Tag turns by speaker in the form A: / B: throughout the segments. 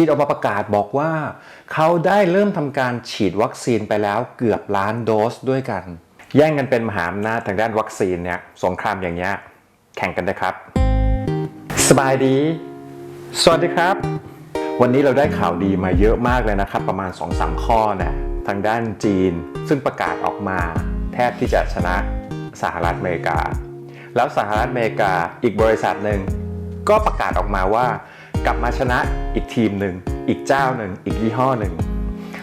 A: จีนออกมาประกาศบอกว่า เขาได้เริ่มทำการฉีดวัคซีนไปแล้วเกือบล้านโดสด้วยกัน แย่งกันเป็นมหาอำนาจทางด้านวัคซีนเนี่ยสงครามอย่างเงี้ยแข่งกันนะครับ สบายดี สวัสดีครับ วันนี้เราได้ข่าวดีมาเยอะมากเลยนะครับ ประมาณ 2-3 ข้อนะทางด้านจีน ซึ่งประกาศออกมา แทบที่จะชนะสหรัฐอเมริกา แล้วสหรัฐอเมริกาอีกบริษัทหนึ่งก็ประกาศออกมาว่า กลับมาชนะอีกทีมหนึ่งอีกเจ้าหนึ่งอีกยี่ห้อหนึ่ง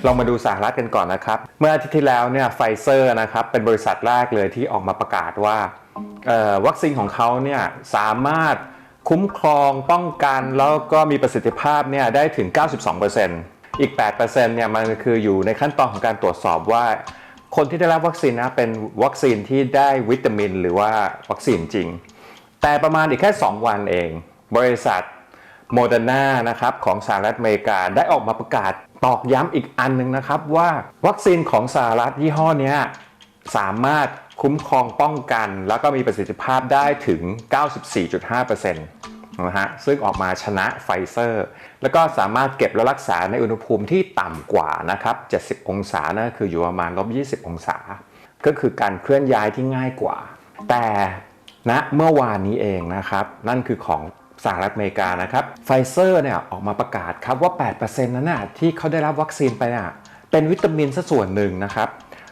A: ลองมาดูสหรัฐกันก่อนนะครับ เมื่ออาทิตย์ที่แล้วเนี่ยไฟเซอร์นะครับเป็นบริษัทแรกเลยที่ออกมาประกาศว่าวัคซีนของเขาเนี่ยสามารถคุ้มครองป้องกันแล้วก็มีประสิทธิภาพเนี่ยได้ถึง 92%อีก 8%เนี่ยมันคืออยู่ในขั้นตอนของการตรวจสอบว่า คนที่ได้รับวัคซีนนะเป็นวัคซีนที่ได้วิตามิน หรือว่าวัคซีนจริง แต่ประมาณอีกแค่ 2 วันเอง บริษัท โมเดอร์นานะครับของสหรัฐอเมริกาได้ออกมาประกาศตอกย้ำอีกอันหนึ่งนะครับว่าวัคซีนของสหรัฐยี่ห้อนี้สามารถคุ้มครองป้องกัน แล้วก็มีประสิทธิภาพได้ถึง 94.5%นะฮะซึ่งออกมาชนะไฟเซอร์ แล้วก็สามารถเก็บและรักษาในอุณหภูมิที่ต่ำกว่านะครับ 70 องศานะคืออยู่ประมาณลบ20 องศา ก็คือการเคลื่อนย้ายที่ง่ายกว่า แต่ณเมื่อวานนี้เองนะครับ นั่นคือของ สหรัฐอเมริกานะครับไฟเซอร์เนี่ยออกมาประกาศครับว่า 8%นั้นน่ะที่เขาได้รับวัคซีนไปน่ะเป็นวิตามินซะส่วนหนึ่งนะครับ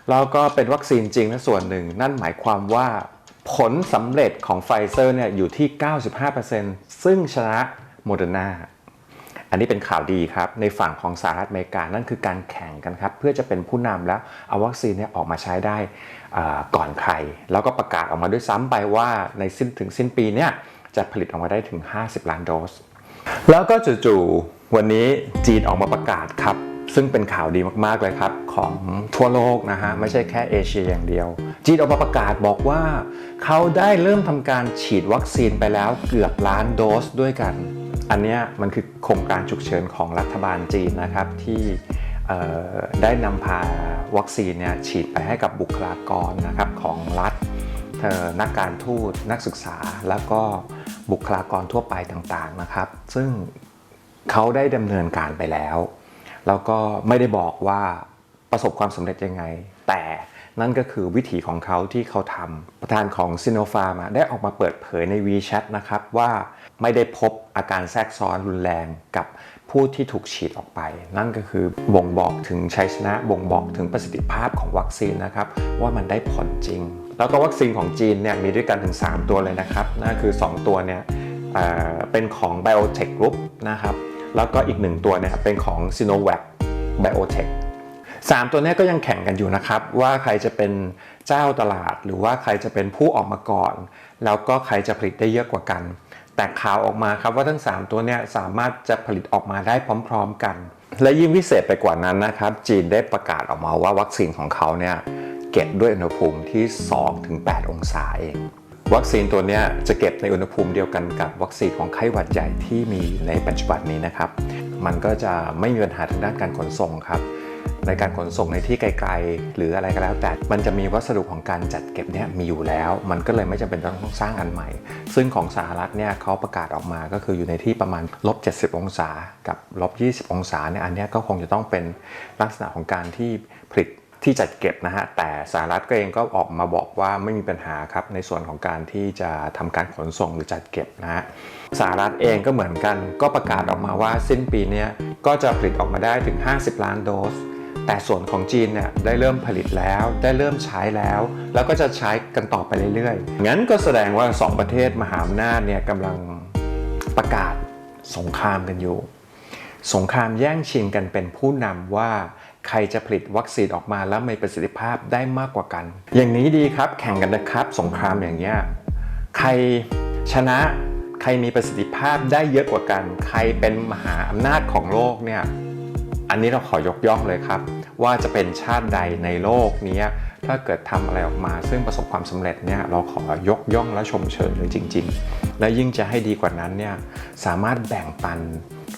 A: แล้วก็เป็นวัคซีนจริงนะส่วนหนึ่ง นั่นหมายความว่าผลสำเร็จของไฟเซอร์เนี่ยอยู่ที่ 95%ซึ่งชนะโมเดอร์นาอันนี้เป็นข่าวดีครับ ในฝั่งของสหรัฐอเมริกา นั่นคือการแข่งกันครับ เพื่อจะเป็นผู้นำแล้วเอาวัคซีนเนี่ยออกมาใช้ได้ก่อนใคร แล้วก็ประกาศออกมาด้วยซ้ำไปว่าในสิ้นถึงสิ้นปีเนี่ย จะผลิตออกมาได้ถึง 50 ล้านโดส แล้วก็จู่ๆวันนี้จีนออกมาประกาศครับ ซึ่งเป็นข่าวดีมากๆเลยครับของทั่วโลกนะฮะไม่ใช่แค่เอเชียอย่างเดียว จีนออกมาประกาศบอกว่า เขาได้เริ่มทำการฉีดวัคซีนไปแล้วเกือบล้านโดสด้วยกัน อันนี้มันคือโครงการฉุกเฉินของรัฐบาลจีนนะครับที่ได้นำพาวัคซีนเนี่ยฉีดไปให้กับบุคลากรนะครับของรัฐ นักการทูตนักศึกษาแล้วก็บุคลากรทั่วไปต่างๆนะครับ ซึ่งเขาได้ดำเนินการไปแล้ว แล้วก็ไม่ได้บอกว่าประสบความสำเร็จยังไง แต่นั่นก็คือวิถีของเขาที่เขาทำประธานของซิโนฟาร์มได้ออกมาเปิดเผยใน WeChat นะครับว่าไม่ได้พบอาการแทรกซ้อนรุนแรงกับผู้ที่ถูกฉีดออกไป นั่นก็คือบ่งบอกถึงชัยชนะบ่งบอกถึงประสิทธิภาพของวัคซีนนะครับ ว่ามันได้ผลจริง แล้วก็วัคซีนของจีนเนี่ยมีด้วยกันถึง 3 ตัวเลยนะครับนั่นคือ 2 ตัวเนี่ยเเป็นของ Biotech Group นะครับแล้วก็อีกหนึ่งตัวเนี่ยเป็นของ Sinovac Biotech สามตัวเนี้ก็ยังแข่งกันอยู่นะครับ ว่าใครจะเป็นเจ้าตลาด หรือว่าใครจะเป็นผู้ออกมาก่อน แล้วก็ใครจะผลิตได้เยอะกว่ากัน แต่ข่าวออกมาครับว่าทั้ง 3 ตัวเนี้สามารถจะผลิตออกมาได้พร้อม ๆ กัน และยิ่งพิเศษไปกว่านั้นนะครับ จีนได้ประกาศออกมาว่าวัคซีนของเขาเนี่ย เก็บด้วยอุณหภูมิที่ 2-8 องศาเอง วัคซีนตัวนี้จะเก็บในอุณหภูมิเดียวกันกับวัคซีนของไข้หวัดใหญ่ที่มีในปัจจุบันนี้นะครับ มันก็จะไม่มีปัญหาทางด้านการขนส่งครับ ในการขนส่งในที่ไกลๆ หรืออะไรก็แล้ว แต่ มันจะมีวัสดุของการจัดเก็บเนี่ยมีอยู่แล้ว มันก็เลยไม่จำเป็นต้องสร้างอันใหม่ ซึ่งของสหรัฐเนี่ยเขาประกาศออกมาก็คืออยู่ในที่ประมาณลบ70 องศา กับลบ20 องศาเนี่ยอันนี้ก็คงจะต้องเป็นลักษณะของการที่ผลิต ที่จัดเก็บนะฮะแต่สหรัฐก็เองก็ออกมาบอกว่าไม่มีปัญหาครับในส่วนของการที่จะทำการขนส่งหรือจัดเก็บนะฮะสหรัฐเองก็เหมือนกัน ก็ประกาศออกมาว่าสิ้นปีนี้ก็จะผลิตออกมาได้ถึง 50 ล้านโดส แต่ส่วนของจีนเนี่ยได้เริ่มผลิตแล้ว ได้เริ่มใช้แล้ว แล้วก็จะใช้กันต่อไปเรื่อยๆ งั้นก็แสดงว่า 2 ประเทศมหาอำนาจเนี่ยกำลังประกาศสงครามกันอยู่ สงครามแย่งชิงกันเป็นผู้นำว่าใครจะผลิตวัคซีนออกมาแล้วมีประสิทธิภาพได้มากกว่ากัน อย่างนี้ดีครับ แข่งกันนะครับ สงครามอย่างเงี้ยใครชนะใครมีประสิทธิภาพได้เยอะกว่ากัน ใครเป็นมหาอำนาจของโลกเนี่ยอันนี้เราขอยกย่องเลยครับ ว่าจะเป็นชาติใดในโลกนี้ถ้าเกิดทำอะไรออกมา ซึ่งประสบความสำเร็จเนี่ยเราขอยกย่องและชมเชยเลยจริง ๆ และยิ่งจะให้ดีกว่านั้นเนี่ยสามารถแบ่งปัน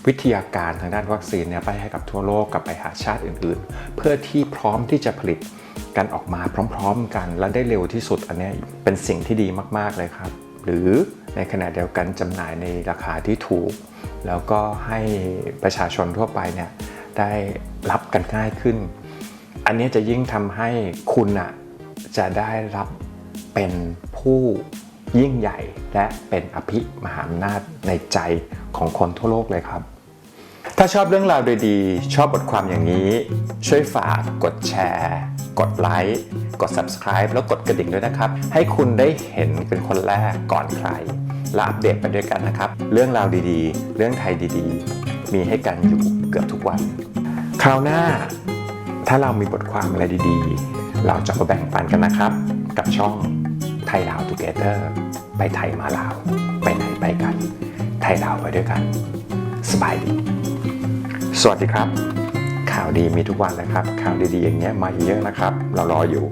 A: วิทยาการทางด้านวัคซีนเนี่ยไปให้กับทั่วโลกกับไปหาชาติอื่นๆ เพื่อที่พร้อมที่จะผลิตกันออกมาพร้อมๆ กันและได้เร็วที่สุดอันนี้เป็นสิ่งที่ดีมากๆเลยครับ หรือในขณะเดียวกันจำหน่ายในราคาที่ถูก แล้วก็ให้ประชาชนทั่วไปเนี่ยได้รับกันง่ายขึ้น อันนี้จะยิ่งทำให้คุณอะจะได้รับเป็นผู้ ยิ่งใหญ่และเป็นอภิมหาอำนาจในใจของคนทั่วโลกเลยครับ ถ้าชอบเรื่องราวดีๆ ชอบบทความอย่างนี้ ช่วยฝากกดแชร์ กดไลค์ กด subscribe แล้วกดกระดิ่งด้วยนะครับ ให้คุณได้เห็นเป็นคนแรกก่อนใคร และอัปเดตไปด้วยกันนะครับ เรื่องราวดีๆ เรื่องไทยดีๆ มีให้กันอยู่เกือบทุกวัน คราวหน้า ถ้าเรามีบทความอะไรดีๆ เราจะมาแบ่งปันกันนะครับ กับช่อง ยลาว Together ไปไทยมาลาว ไปไหนไปกัน ไทยลาวไปด้วยกัน สบายดี สวัสดีครับ ข่าวดีมีทุกวันเลยครับ ข่าวดีๆอย่างเงี้ยมาเยอะนะครับ เรารออยู่